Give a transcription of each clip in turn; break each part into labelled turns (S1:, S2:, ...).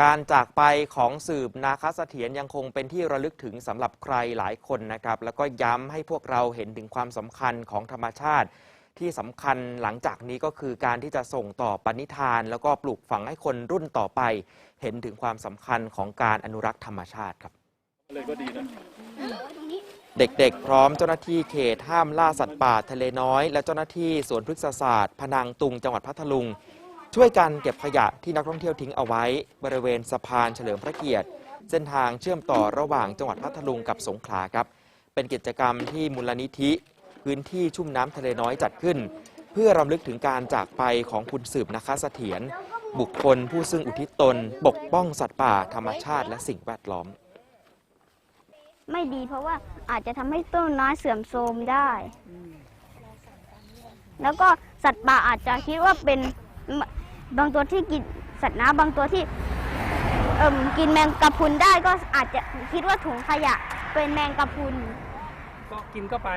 S1: การจากไปของสืบนาคเสถียรยังคงเป็นที่ระลึกถึงสำหรับใครหลายคนนะครับ แล้วก็ย้ำให้พวกเราเห็นถึงความสำคัญของธรรมชาติ ที่สำคัญหลังจากนี้ก็คือการที่จะส่งต่อปณิธาน แล้วก็ปลูกฝังให้คนรุ่นต่อไป เห็นถึงความสำคัญของการอนุรักษ์ธรรมชาติครับ
S2: เลยก็ดีนะ
S1: เด็กๆ พร้อมเจ้าหน้าที่เขตห้ามล่าสัตว์ป่าทะเลน้อย และเจ้าหน้าที่สวนพฤกษศาสตร์พนังตุงจังหวัดพัทลุง ช่วยกันเก็บขยะที่นักท่องเที่ยวทิ้งเอาไว้ บริเวณสะพานเฉลิมพระเกียรติ เส้นทางเชื่อมต่อระหว่างจังหวัดพัทลุงกับสงขลาครับ เป็นกิจกรรมที่มูลนิธิ พื้นที่ชุ่มน้ำทะเลน้อยจัดขึ้น เพื่อรำลึกถึงการจากไปของคุณสืบนะคะเสถียรบุคคลผู้ซึ่งอุทิศตน ปกป้องสัตว์ป่าธรรมชาติและสิ่งแวดล้อม
S3: ไม่ดีเพราะว่าอาจจะทำให้ต้นไม้เสื่อมโทรมได้ แล้วก็สัตว์ป่าอาจจะคิดว่าเป็น บางตัวที่กินสัตว์น้ำบางตัวที่เอิ่มกินแมงกะพรุนได้ก็อาจจะคิดว่าถุงขยะเป็นแมงกะพรุน
S2: ก็กินก็ไป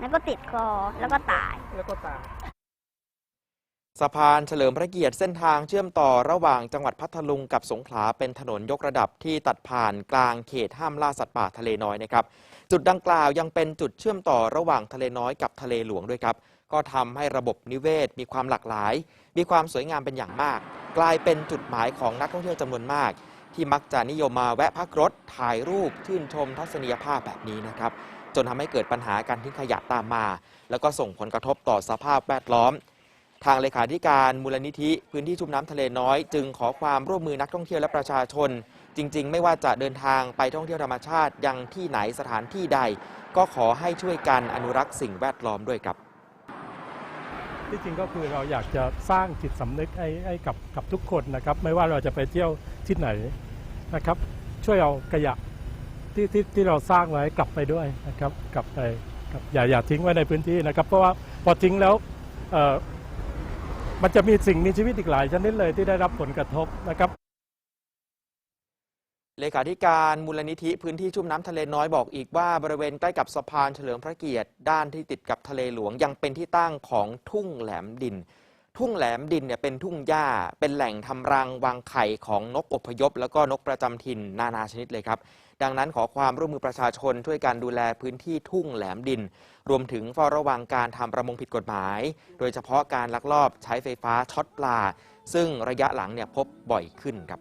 S3: แล้วก็ติดคอแล้วก็ตาย
S2: แล้วก็ตาย
S1: สะพานเฉลิมพระเกียรติเส้นทางเชื่อมต่อระหว่างจังหวัดพัทลุงกับสงขลาเป็นถนนยกระดับที่ตัดผ่านกลางเขตห้ามล่าสัตว์ป่าทะเลน้อยนะครับ จุดดังกล่าวยังเป็นจุดเชื่อมต่อระหว่างทะเลน้อยกับทะเลหลวงด้วยครับ ก็ทำให้ระบบนิเวศมีความหลากหลาย มีความสวยงามเป็นอย่างมาก กลายเป็นจุดหมายของนักท่องเที่ยวจำนวนมาก ที่มักจะนิยมมาแวะพักรถถ่ายรูปชื่นชมทัศนียภาพแบบนี้นะครับจนทำให้เกิดปัญหาการทิ้งขยะตามมา แล้วก็ส่งผลกระทบต่อสภาพแวดล้อม ทางเลขาธิการมูลนิธิ พื้นที่ชุ่มน้ำทะเลน้อย จึงขอความร่วมมือนักท่องเที่ยวและประชาชน จริง ๆ ไม่ว่าจะเดินทางไปท่องเที่ยวธรรมชาติยังที่ไหนสถานที่ใด ก็ขอให้ช่วยกันอนุรักษ์สิ่งแวดล้อมด้วยครับ
S4: ที่จริงก็คือเราอยากจะสร้างจิตสำนึกให้ให้กับกับทุกคนนะครับ ไม่ว่าเราจะไปเที่ยวที่ไหนนะครับ ช่วยเอาขยะที่ที่ที่เราสร้างไว้กลับไปด้วยนะครับ กลับไปครับอย่าอย่าทิ้งไว้ในพื้นที่นะครับ เพราะว่าพอทิ้งแล้วเอ่อ มันจะมีสิ่งมีชีวิตอีกหลายชนิดเลยที่ได้รับผลกระทบนะครับ
S1: เลขาธิการมูลนิธิพื้นที่ชุ่มน้ำทะเลน้อยบอกอีกว่าบริเวณใกล้กับสะพานเฉลิมพระเกียรติ ด้านที่ติดกับทะเลหลวงยังเป็นที่ตั้งของทุ่งแหลมดิน ทุ่งแหลมดินเนี่ยเป็นทุ่งหญ้า เป็นแหล่งทำรังวางไข่ของนกอพยพ แล้วก็นกประจำถิ่นนานาชนิดเลยครับ ดังนั้นขอความร่วมมือประชาชนช่วยการดูแลพื้นที่ทุ่งแหลมดิน รวมถึงเฝ้าระวังการทำประมงผิดกฎหมาย โดยเฉพาะการลักลอบใช้ไฟฟ้าช็อตปลา ซึ่งระยะหลังเนี่ยพบบ่อยขึ้นครับ